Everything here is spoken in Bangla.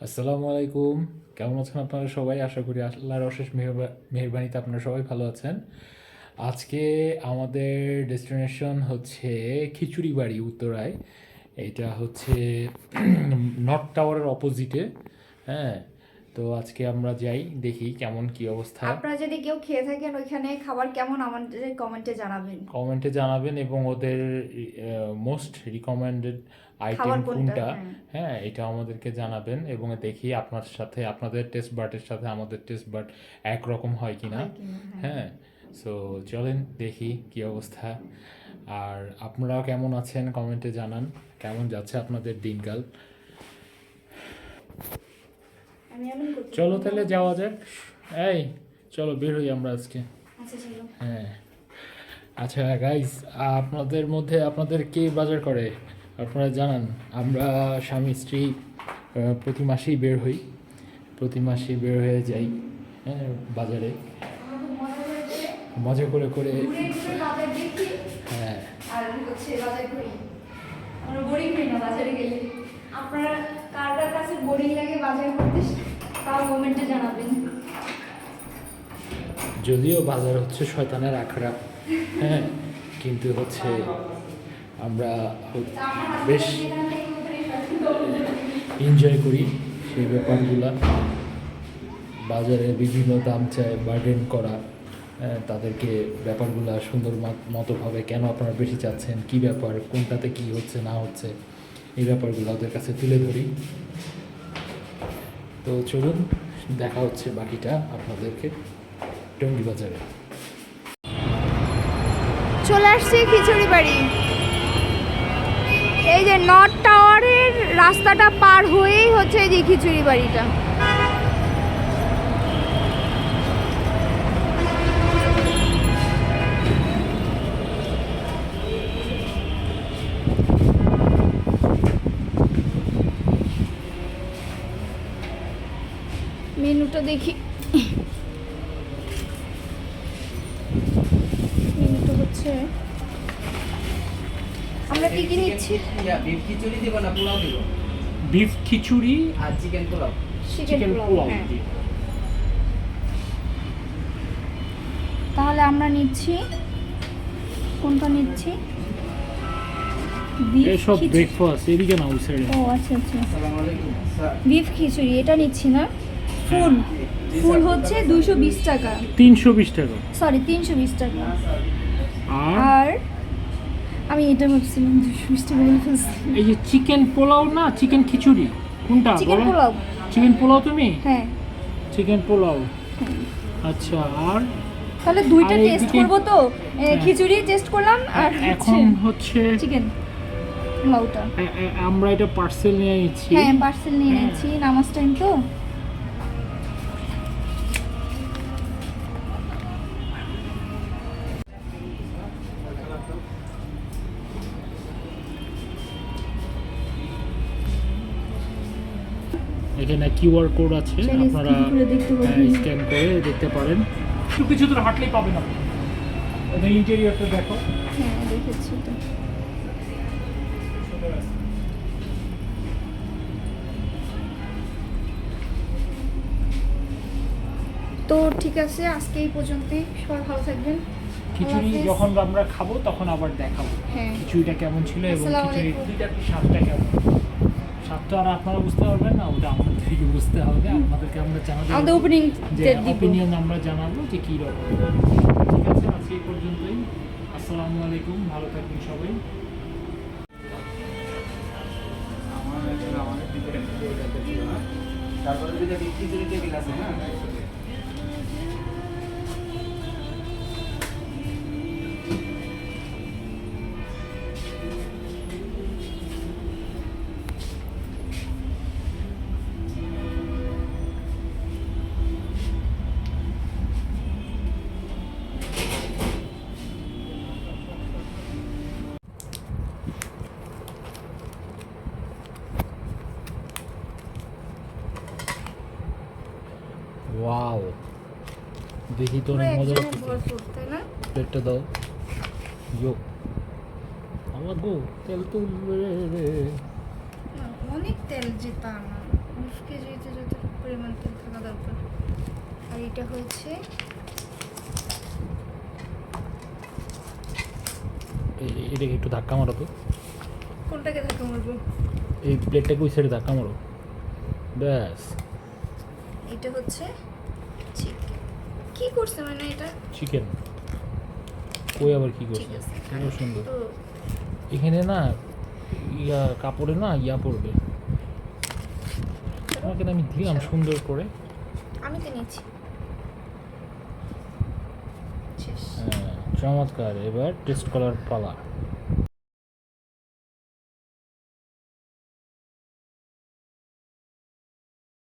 আসসালামু আলাইকুম। কেমন আছেন আপনারা সবাই? আশা করি আল্লাহর অশেষ মেহরবা- মেহেরবানিতে আপনারা সবাই ভালো আছেন। আজকে আমাদের ডেস্টিনেশন হচ্ছে খিচুড়ি বাড়ি উত্তরায়। এটা হচ্ছে নর্থ টাওয়ারের অপোজিটে হ্যাঁ? তো আজকে আমরা যাই দেখি কেমন কি অবস্থা। আপনারা যদি কেউ খেয়ে থাকেন ওইখানে খাবার কেমন আমাদের কমেন্টে জানাবেন। কমেন্টে জানাবেন এবং ওদের মোস্ট রিকমেন্ডেড আইটেম কোনটা, হ্যাঁ। হ্যাঁ এটা আমাদেরকে জানাবেন এবং দেখি আপনার সাথে আপনাদের টেস্ট বার্ডের সাথে আমাদের টেস্ট বার্ড একরকম হয় কিনা হয় কিনা, হ্যাঁ। সো চলেন দেখি কি অবস্থা। আর আপনারাও কেমন আছেন? কমেন্টে জানান। কেমন যাচ্ছে আপনাদের দিনকাল? চলো তাহলে যাওয়া যাক। এই চলো বের হই আমরা আজকে। আচ্ছা চলো। হ্যাঁ। আচ্ছা গাইস আপনাদের মধ্যে আপনাদের কে বাজার করে? আপনারা জানান। আমরা স্বামী স্ত্রী প্রতি মাসেই বের হই। প্রতি মাসেই বের হয়ে যাই হ্যাঁ বাজারে। মজা করে করে হ্যাঁ। আপনারা কার কার কাছে বোরিং লাগে বাজার করতে? যদিও বাজার হচ্ছে শয়তানের আখড়া হ্যাঁ কিন্তু হচ্ছে আমরা বেশ এনজয় করি সেই ব্যাপারগুলা। বাজারে বিভিন্ন দাম চায় বার্গেন করা হ্যাঁ, তাদেরকে ব্যাপারগুলো সুন্দর মতোভাবে কেন আপনারা বেশি চাচ্ছেন কি ব্যাপার কোনটাতে কি হচ্ছে না হচ্ছে এই ব্যাপারগুলো ওদের কাছে তুলে ধরি। তো চলুন, দেখা হচ্ছে বাকিটা আপনাদেরকে টঙ্গি বাজারে। চলে আসছি খিচুড়ি বাড়ি। এই যে নর্থ টাওয়ারের রাস্তাটা পার হয়েই হচ্ছে এই যে খিচুড়ি বাড়িটা। মেনুটা দেখি। মেনুটা হচ্ছে আমরা কি কি নিচ্ছি? বিফ খিচুড়ি দিব না পোলাও দিব? বিফ খিচুড়ি আর চিকেন পোলাও। চিকেন পোলাও হ্যাঁ। তাহলে আমরা নিচ্ছি কোনটা নিচ্ছি? এসব ব্রেকফাস্ট এদিকে না ওই সাইডে ও আচ্ছা আচ্ছা। আসসালামু আলাইকুম বিফ খিচুড়ি এটা নিচ্ছি না। ফুল। ফুল হচ্ছে দুশো বিশ টাকা। তিনশো বিশ টাকা। সরি তিনশো বিশ টাকা। আর? আমি এটা ভাবছিলাম দুশো বিশ টাকা এই যে চিকেন পোলাও না চিকেন খিচুড়ি? কোনটা? চিকেন পোলাও। চিকেন পোলাও তুমি? হ্যাঁ। চিকেন পোলাও। আচ্ছা আর? তাহলে দুইটা টেস্ট করব তো। হ্যাঁ। খিচুড়ি টেস্ট করলাম আর এখন হচ্ছে চিকেন পোলাওটা। আমরা এটা পার্সেল নিয়ে নিচ্ছি। হ্যাঁ পার্সেল নিয়ে হ্যাঁ। নিয়েছি নামাজ টাইম তো। এখানে কিউআর কোড আছে আপনারা দেখতে পারেন। স্ক্যান করে দেখতে পারেন। একটু কিছু দূর হাঁটলেই পাবেন আপনি। ইন্টেরিয়রটা দেখো। হ্যাঁ দেখেছি তো তো ঠিক আছে আজকে এই পর্যন্তই। সবাই ভালো থাকবেন। খিচুড়ি যখন আমরা খাব তখন আবার দেখাবো। হ্যাঁ। খিচুড়িটা কেমন ছিল এবং খিচুড়ির। স্বাদটা কেমন? স্বাদটা আর আপনারা বুঝতে পারবেন না ওটা আমাদেরকে বুঝতে হবে আপনাদেরকে আমরা জানাব আমাদের ওপেনিং যে অপিনিয়ন আমরা জানাব যে কী রকম। ঠিক আছে আজকে এই পর্যন্তই। আসসালামু আলাইকুম ভালো থাকবেন সবাই। তারপরে দুইটা বিফ খিচুড়ি টেবিল আছে হ্যাঁ দেখি তো অনেক মজা প্লেটটা দাও। ইয়ো। আমার গো তেল তো রে। অনেক তেল যেতা না কেজিতে যতটুকু পরিমাণ তেল থাকা দরকার। আর এটা হচ্ছে এটাকে একটু ধাক্কা মারো তো। কোনটাকে ধাক্কা মারবো? এই প্লেটটাকে ওই সাইডে ধাক্কা মারো। ব্যাস। এটা হচ্ছে কি করছে মানে এটা? চিকেন কই আবার কি করছে? খুব সুন্দর? এখানে না ইয়া কাপড়ে না ইয়া পড়বে তোমাকে না আমি দিলাম সুন্দর করে। আমি তো নিয়েছি হ্যাঁ, চমৎকার। এবার টেস্ট করার পালা।